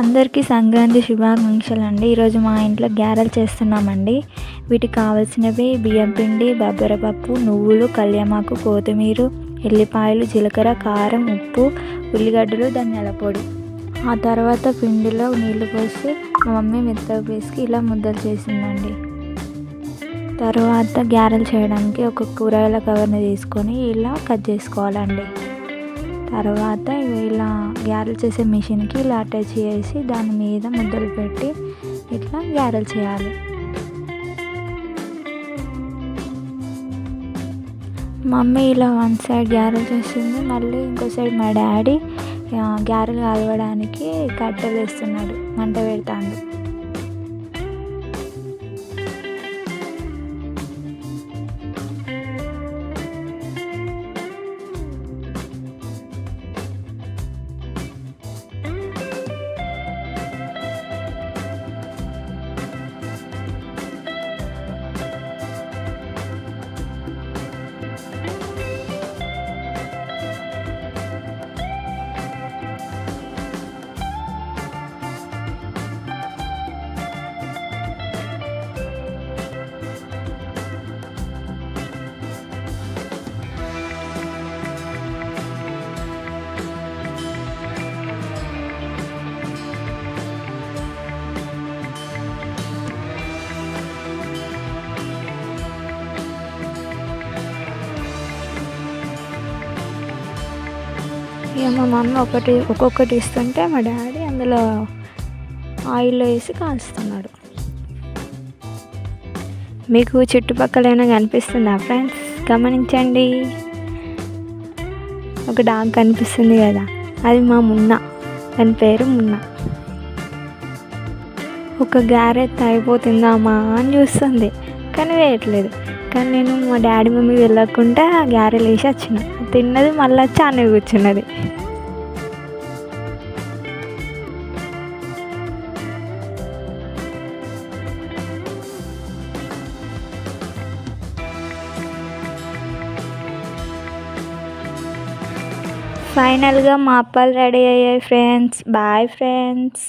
అందరికీ సంక్రాంతి శుభాకాంక్షలు అండి ఈరోజు మా ఇంట్లో గ్యారెలు చేస్తున్నామండి. వీటికి కావాల్సినవి బియ్యం పిండి బబ్బరపప్పు నువ్వులు కళ్యామాకు కొత్తిమీర ఎల్లిపాయలు జీలకర్ర కారం ఉప్పు ఉల్లిగడ్డలు ధనియాల పొడి. ఆ తర్వాత పిండిలో నీళ్ళు పోసి మా మమ్మీ మెత్తగా వేసి ఇలా ముద్దలు చేసిందండి. తర్వాత గ్యారెలు చేయడానికి ఒక కూరగాయల కవర్ని తీసుకొని ఇలా కట్ చేసుకోవాలండి. తర్వాత ఇలా గ్యారెలు చేసే మిషన్కి ఇలా అటాచ్ చేసి దాని మీద ముద్దలు పెట్టి ఇట్లా గ్యారెలు చేయాలి. మమ్మీ ఇలా వన్ సైడ్ గ్యారెలు చేస్తుంది మళ్ళీ ఇంకో సైడ్ మా డాడీ గారెలు కలవడానికి కట్టెలు వేస్తున్నాడు మంట పెడతాడు. ఇక మా మమ్మీ ఒకటి ఒక్కొక్కటి ఇస్తుంటే మా డాడీ అందులో ఆయిల్లో వేసి కాల్స్తున్నాడు మీకు చుట్టుపక్కలైనా కనిపిస్తుందా ఫ్రెండ్స్? గమనించండి. ఒక డాగ్ కనిపిస్తుంది కదా అది మా మున్న దాని పేరు మున్న. ఒక గ్యారెట్ అయిపోతుందామా అని చూస్తుంది. కానీ వేయట్లేదు. కానీ నేను మా డాడీ మమ్మీ వెళ్ళకుండా గ్యారెలు వేసి వచ్చిన. తిన్నది మళ్ళీ వచ్చి అన్న కూర్చున్నది. ఫైనల్గా మా అప్పాలు రెడీ అయ్యాయి ఫ్రెండ్స్ బాయ్ ఫ్రెండ్స్